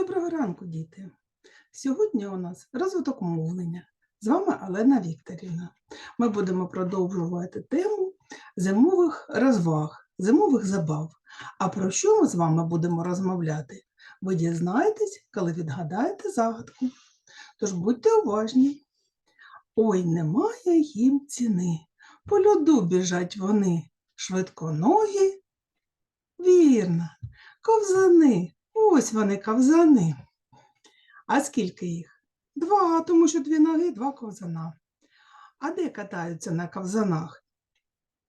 Доброго ранку, діти! Сьогодні у нас розвиток мовлення. З вами Олена Вікторівна. Ми будемо продовжувати тему зимових розваг, зимових забав. А про що ми з вами будемо розмовляти? Ви дізнаєтесь, коли відгадаєте загадку. Тож будьте уважні. Ой, немає їм ціни. По льоду біжать вони, швидконогі. Вірно, ковзани. Ось вони ковзани. А скільки їх? Два, тому що дві ноги, два ковзана. А де катаються на ковзанах?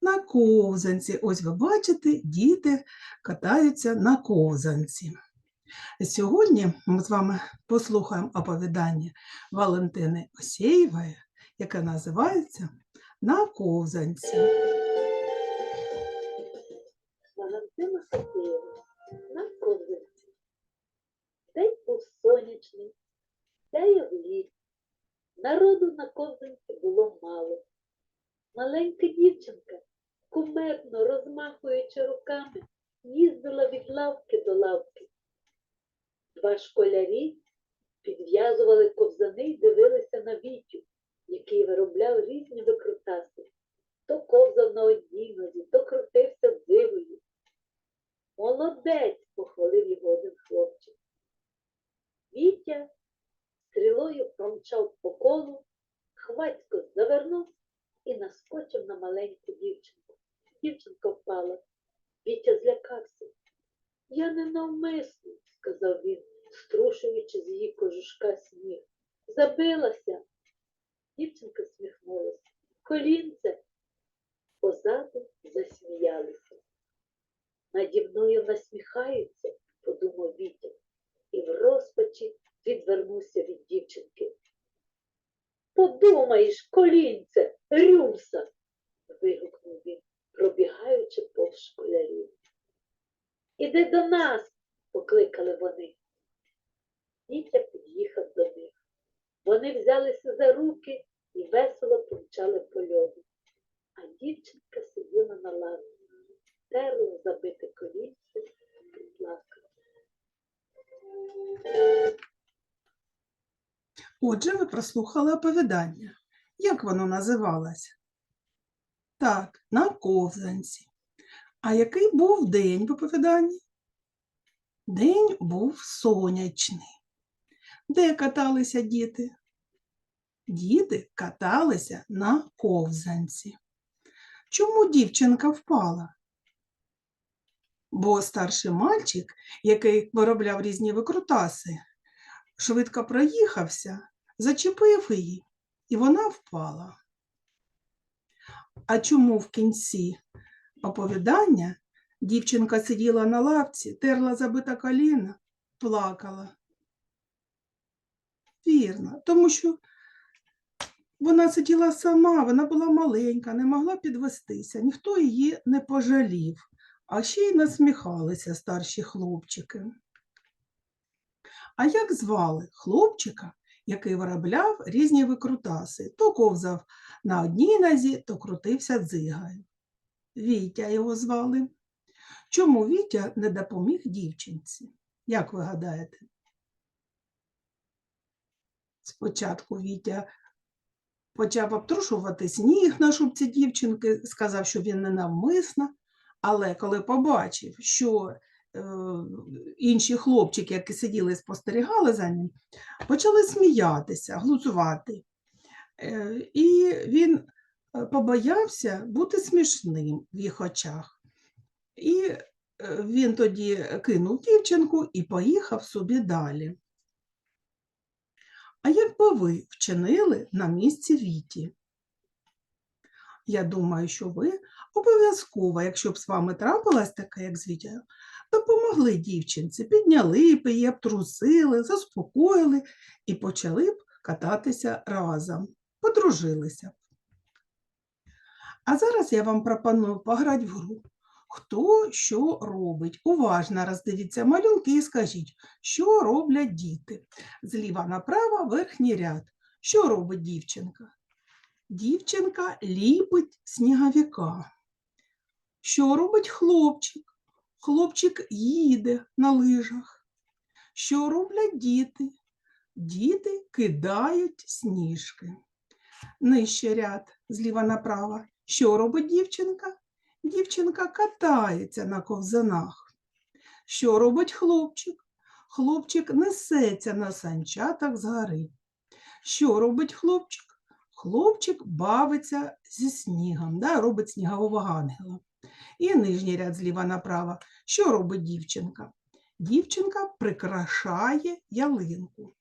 На ковзанці. Ось ви бачите, діти катаються на ковзанці. Сьогодні ми з вами послухаємо оповідання Валентини Осєєвої, яке називається На ковзанці. На ковзанці було мало. Маленька дівчинка, кумедно розмахуючи руками, їздила від лавки до лавки. Два школярі підв'язували ковзани й дивилися на Вітю, який виробляв різні викрутаси. То ковзав на одній нозі, то крутився дзигою. Молодець, і наскочив на маленьку дівчинку. Дівчинка впала. Вітя злякався. Я не навмисно, сказав він, струшуючи з її кожушка сніг. Забилася. Дівчинка сміхнулася. Колінце. Позаду засміялися. Наді мною насміхаються, подумав Вітя, і в розпачі відвернувся від дівчинки. Подумаєш, колінце, рюмса. вигукнув він, пробігаючи повз школярів. Іди до нас, покликали вони. Вітя під'їхав до них. Вони взялися за руки і весело помчали по льоду. А дівчинка сиділа на лавці терла забите колінце і плакала. Отже, ви прослухали оповідання. Як воно називалось? Так, на ковзанці. А який був день в оповіданні? День був сонячний. Де каталися діти? Діти каталися на ковзанці. Чому дівчинка впала? Бо старший мальчик, який виробляв різні викрутаси, швидко проїхався, зачепив її, і вона впала. А чому в кінці оповідання дівчинка сиділа на лавці, терла забита коліна, плакала? Вірно, тому що вона сиділа сама, вона була маленька, не могла підвестися, ніхто її не пожалів, а ще й насміхалися старші хлопчики. А як звали хлопчика, який виробляв різні викрутаси, то ковзав на одній нозі, то крутився дзигою. Вітя його звали. Чому Вітя не допоміг дівчинці? Як ви гадаєте? Спочатку Вітя почав обтрушувати сніг на шубці дівчинки, сказав, що він ненавмисно, але коли побачив, що інші хлопчики, які сиділи і спостерігали за ним, почали сміятися, глузувати. Е, і він е, побоявся бути смішним в їх очах. І е, він тоді кинув дівчинку і поїхав собі далі. А як би ви вчинили на місці Віті? Я думаю, що ви обов'язково, якщо б з вами трапилось таке, як з допомогли дівчинці, підняли б її, обтрусили, заспокоїли і почали б кататися разом, подружилися. б. А зараз я вам пропоную пограти в гру. Хто що робить? Уважно роздивіться малюнки і скажіть, що роблять діти. Зліва направо верхній ряд. Що робить дівчинка? Дівчинка ліпить сніговика. Що робить хлопчик? Хлопчик їде на лижах. Що роблять діти? Діти кидають сніжки. Нижче ряд зліва направо. Що робить дівчинка? Дівчинка катається на ковзанах. Що робить хлопчик? Хлопчик несеться на санчатах з гори. Що робить хлопчик? Хлопчик бавиться зі снігом, да, робить снігового ангела. І нижній ряд зліва направо. Що робить дівчинка? Дівчинка прикрашає ялинку.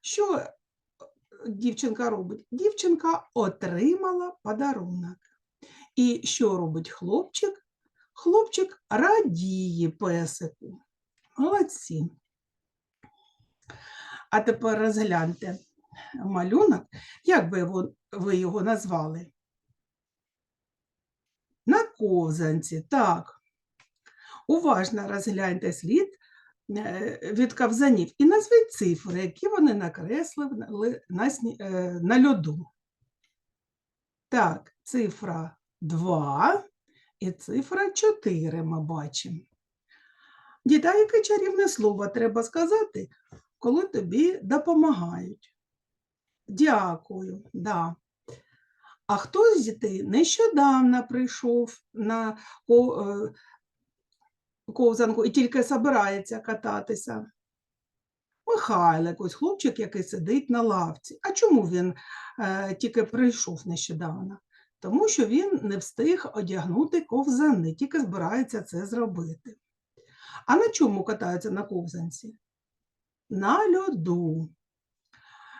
Що е, дівчинка робить? Дівчинка отримала подарунок. І що робить хлопчик? Хлопчик радіє песику. Молодці. А тепер розгляньте малюнок. Як би його, ви його назвали? На ковзанці, так. Уважно розгляньте слід е, від ковзанів і назвіть цифри, які вони накреслили на е, на льоду. Так, цифра 2 і цифра 4 ми бачимо. Діта, яке чарівне слово треба сказати, коли тобі допомагають? Дякую, да. А хто з дітей нещодавно прийшов на е, ковзанку і тільки збирається кататися? Михайлик, ось хлопчик, який сидить на лавці. А чому він е, тільки прийшов нещодавно? Тому що він не встиг одягнути ковзани, тільки збирається це зробити. А на чому катаються на ковзанці? На льоду.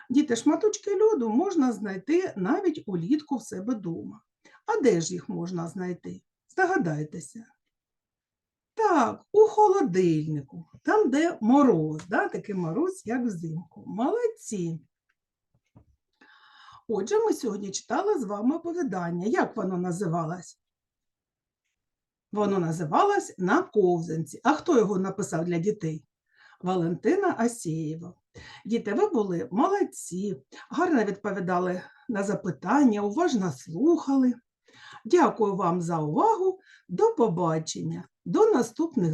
Діти, шматочки льоду можна знайти навіть улітку в себе вдома. А де ж їх можна знайти? Здогадайтеся. Так, у холодильнику, там, де мороз, да, такий мороз, як взимку. Молодці. Отже, ми сьогодні читали з вами оповідання. Як воно називалось? Воно називалось на ковзанці. А хто його написав для дітей? Валентина Асєєва. Діти, ви були молодці, гарно відповідали на запитання, уважно слухали. Дякую вам за увагу. До побачення, до наступних